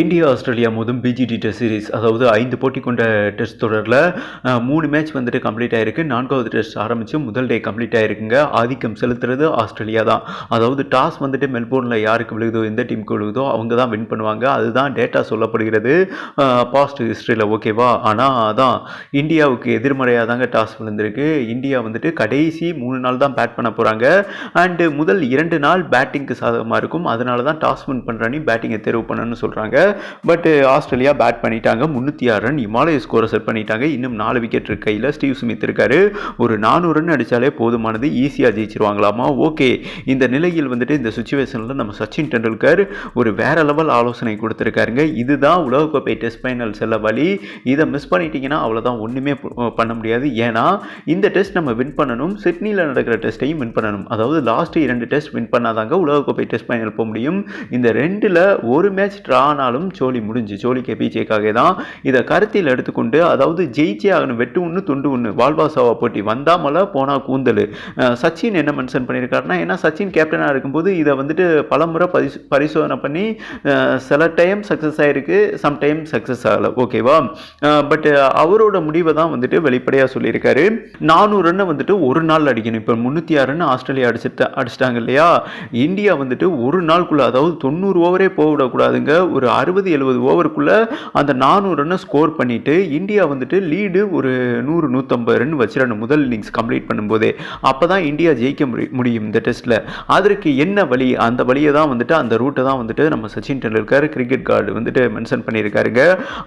India Australia மோதும் BGT test series அதாவது ஐந்து போட்டி கொண்ட டெஸ்ட் தொடரில் மூணு மேட்ச் வந்துட்டு கம்ப்ளீட் ஆகிருக்கு நான்காவது டெஸ்ட் ஆரம்பித்து முதல் டே கம்ப்ளீட் ஆகிருக்குங்க ஆதிக்கம் செலுத்துறது ஆஸ்திரேலியா தான். அதாவது டாஸ் வந்துட்டு மெல்போர்னில் யாருக்கு விழுகுதோ எந்த டீமுக்கு விழுகுதோ அவங்க தான் வின் பண்ணுவாங்க. அதுதான் டேட்டா சொல்லப்படுகிறது. பாஸ்ட் ஹிஸ்ட்ரியில் ஓகேவா ஆனால் அதான் இந்தியாவுக்கு எதிர்மறையாக தாங்க டாஸ் விழுந்திருக்கு. இந்தியா வந்துட்டு கடைசி மூணு நாள் தான் பேட் பண்ண போகிறாங்க அண்டு முதல் இரண்டு நாள் பேட்டிங்க்கு சாதகமாக இருக்கும். அதனால தான் டாஸ் வின் பண்ணுறானி பேட்டிங்கை தேர்வு பண்ணணும்னு சொல்கிறாங்க பட் ஆஸ்திரேலியா பேட் பண்ணிட்டாங்க. முந்நூற்றி ஆறு ரன் இமாலய ஸ்கோரை செட் பண்ணிட்டாங்க. இன்னும் நாலு விக்கெட் இருக்கு கையில். ஸ்டீவ் ஸ்மித் இருக்காரு. ஒரு நானூறு ரன் அடித்தாலே போதுமானது. ஈஸியாக ஜெயிச்சிருவாங்களாமா? ஓகே. இந்த நிலையில் வந்துட்டு இந்த சுச்சுவேஷனில் நம்ம சச்சின் டெண்டுல்கர் ஒரு வேற லெவல் ஆலோசனை கொடுத்துருக்காருங்க. இதுதான் உலகக்கோப்பை டெஸ்ட் ஃபைனல் செல்ல வழி. இதை மிஸ் பண்ணிட்டீங்கன்னா அவ்வளோதான் ஒன்றுமே பண்ண முடியாது. ஏன்னா இந்த டெஸ்ட் நம்ம வின் பண்ணணும். சிட்னியில் நடக்கிற டெஸ்ட்டையும் வின் பண்ணணும். அதாவது லாஸ்ட் இரண்டு டெஸ்ட் வின் பண்ணாதாங்க உலகக்கோப்பை டெஸ்ட் ஃபைனல் போக முடியும். இந்த ரெண்டில் ஒரு மேட்ச் ட்ரா ஆனாலும் சோலி முடிஞ்சு சோலிக்கு பீச்சேக்காக தான் இதை கருத்தில் எடுத்துக்கொண்டு அதாவது ஜெயிச்சே ஆகணும் வெட்டு ஒன்று துண்டு ஒன்று வால்வாசாவா போட்டி வந்தா மலை போனால் கூந்தல். சச்சின் என்ன மென்ஷன் பண்ணியிருக்காருன்னா ஏன்னா சச்சின் கேப்டனாக இருக்கும்போது இதை வந்துட்டு பலமுறை பரிசு பரிசோதனை பண்ணி சில டைம் சக்ஸஸ் ஆயிருக்கு சம் டைம் சக்ஸஸ் ஆகலை ஓகேவா பட் அவரோட முடிவை தான் வந்துட்டு வெளிப்படையாக சொல்லியிருக்காரு. நானூறு ரன்னை வந்துட்டு ஒரு நாள் அடிக்கணும். இப்போ முந்நூற்றி ஆறு ரன் ஆஸ்திரேலியா அடிச்சுட்டு அடிச்சிட்டாங்க இல்லையா? இந்தியா வந்துட்டு ஒரு நாளுக்குள்ள அதாவது தொண்ணூறு ஓவரே போகவிடக்கூடாதுங்க. ஒரு அறுபது எழுபது ஓவருக்குள்ளே அந்த நானூறு ரன்னை ஸ்கோர் பண்ணிவிட்டு இந்தியா வந்துட்டு லீடு ஒரு நூறு நூற்றம்பது ரன் வச்சிடணும் முதல் இன்னிங்ஸ் கம்ப்ளீட் பண்ணும்போதே. அப்போ தான் இந்தியா ஜெயிக்க முடியும் இந்த டெஸ்ட்டில் அதற்கு என்ன வழி? அந்த வழியை தான் வந்துட்டு அந்த ரூட்டை தான் வந்துட்டு நம்ம சச்சின் டெண்டுல்கர் கிரிக்கெட் கார்டு வந்துட்டு மென்ஷன் பண்ணியிருக்காருங்க.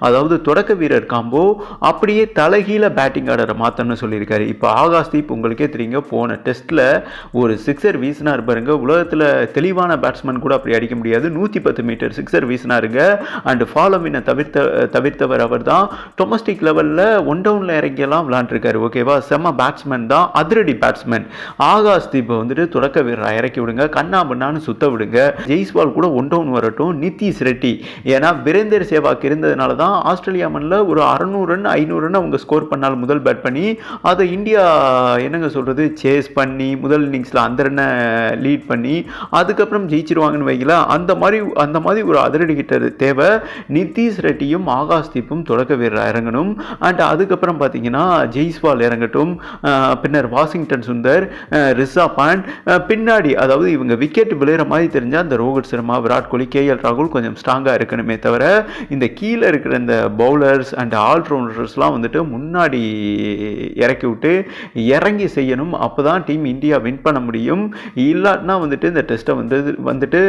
அதாவது தொடக்க வீரர் காம்போ அப்படியே தலைகீழ பேட்டிங் ஆர்டரை மாற்றணும்னு சொல்லியிருக்காரு. இப்போ ஆகாஷ் தீப் உங்களுக்கே தெரியுங்க போன டெஸ்ட்டில் ஒரு சிக்ஸர் வீசினார் பாருங்க. உலகத்தில் தெளிவான பேட்ஸ்மேன் கூட அப்படி அடிக்க முடியாது. நூற்றி பத்து மீட்டர் சிக்ஸர் வீசினாருங்க. அண்ட் ஃபாலோமினை தவிர்த்த தவிர்த்தவர் அவர் தான் டொமஸ்டிக் லெவலில் ஒன் டவுனில் இறங்கியெல்லாம் விளாண்டுருக்காரு ஓகேவா செம்ம பேட்ஸ்மேன் தான். அதிரடி பேட்ஸ்மேன் ஆகாஷ் தீபை வந்துட்டு தொடக்க வீரரை இறக்கி விடுங்க. கண்ணா பண்ணான்னு சுத்த விடுங்க. ஜெய்ஸ்வால் கூட ஒன் டவுன் வரட்டும். நிதிஷ் ரெட்டி. ஏன்னா வீரேந்தர் சேவாக் இருந்ததுனால தான் ஆஸ்திரேலியா மண்ணில் ஒரு அறநூறு ரன் ஐநூறு ரன் அவங்க ஸ்கோர் பண்ணால் முதல் பேட் பண்ணி அதை இந்தியா என்னங்க சொல்கிறது சேஸ் பண்ணி முதல் இன்னிங்ஸில் அந்த ரன்னை லீட் பண்ணி அதுக்கப்புறம் ஜெயிச்சிருவாங்கன்னு வைங்களேன். அந்த மாதிரி அந்த மாதிரி ஒரு அதிரடி கிட்ட தேவை. நிதிஷ் ரெட்டியும் ஆகாஷ் தீப்பும் தொடக்க வீரராக இறங்கணும். அண்ட் அதுக்கப்புறம் பார்த்தீங்கன்னா ஜெய்ஸ்வால் இறங்கட்டும். பின்னர் வாஷிங்டன் சுந்தர் ரிசா ரிஷா பாண்ட். பின்னாடி அதாவது இவங்க விக்கெட் விளையிற மாதிரி தெரிஞ்சால் அந்த ரோஹித் சர்மா விராட் கோலி கேஎல் ராகுல் கொஞ்சம் ஸ்ட்ராங்காக இருக்கணுமே தவிர இந்த கீழே இருக்கிற இந்த பவுலர்ஸ் அண்ட் ஆல்ரவுண்டர்ஸ்லாம் வந்துட்டு முன்னாடி இறக்கி விட்டு இறங்கி செய்யணும். அப்போ தான் டீம் இந்தியா வின் பண்ண முடியும். இல்லாட்டினா வந்துட்டு இந்த டெஸ்ட்டை வந்து வந்துட்டு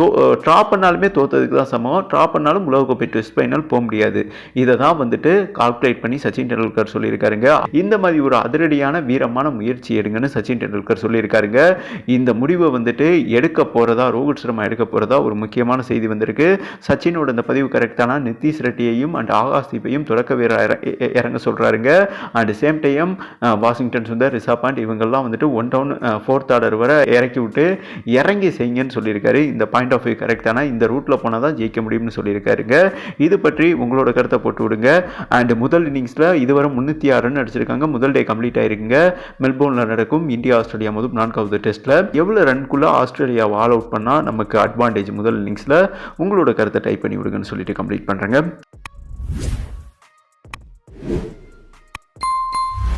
தோ ட்ரா பண்ணாலுமே தோத்ததுக்கு தான் சமம். ட்ரா பண்ணாலும் உலகக்கோப்பை டெஸ்ட் ஃபைனல் போக முடியாது. இதை தான் வந்துட்டு கால்குலேட் பண்ணி சச்சின் டெண்டுல்கர் சொல்லியிருக்காருங்க. இந்த மாதிரி ஒரு அதிரடியான வீரமான முயற்சி எடுங்கன்னு சச்சின் டெண்டுல்கர் சொல்லியிருக்காருங்க. இந்த முடிவை வந்துட்டு எடுக்க போகிறதா ரோஹித் சர்மா எடுக்க போகிறதா ஒரு முக்கியமான செய்தி வந்திருக்கு. சச்சினோட இந்த பதிவு கரெக்டான நிதிஷ் ரெட்டியையும் அண்ட் ஆகாஷ்தீப்பையும் தொடக்க வீரர் இறங்க சொல்கிறாருங்க and same time Washington Sundar Rishabh Pant இவங்கெல்லாம் வந்துட்டு ஒன் டவுன் ஃபோர்த் ஆர்டர் வரை இறக்கி விட்டு இறங்கி செய்யுங்கன்னு சொல்லியிருக்காரு. இந்த பாயிண்ட் ஆஃப் வியூ கரெக்டான இந்த ரூட்டில் போனால் தான் ஜெயிக்க முடியும்னு சொல்லியிருக்காருங்க. இது பற்றி உங்களோட கருத்தை போட்டு விடுங்க. அண்ட் முதல் இன்னிங்ஸில் இதுவரை முந்நூற்றி ஆறு ரன் அடிச்சிருக்காங்க. முதல் டே கம்ப்ளீட் ஆயிருக்குங்க. மெல்போர்னில் நடக்கும் இந்தியா ஆஸ்திரேலியா முதல் நான்காவது டெஸ்ட்டில் எவ்வளோ ரன்குள்ளே ஆஸ்திரேலியாவை ஆல் அவுட் பண்ணால் நமக்கு அட்வான்டேஜ் முதல் இன்னிங்ஸில்? உங்களோட கருத்தை டைப் பண்ணி விடுங்கன்னு சொல்லிட்டு கம்ப்ளீட் பண்ணுறேங்க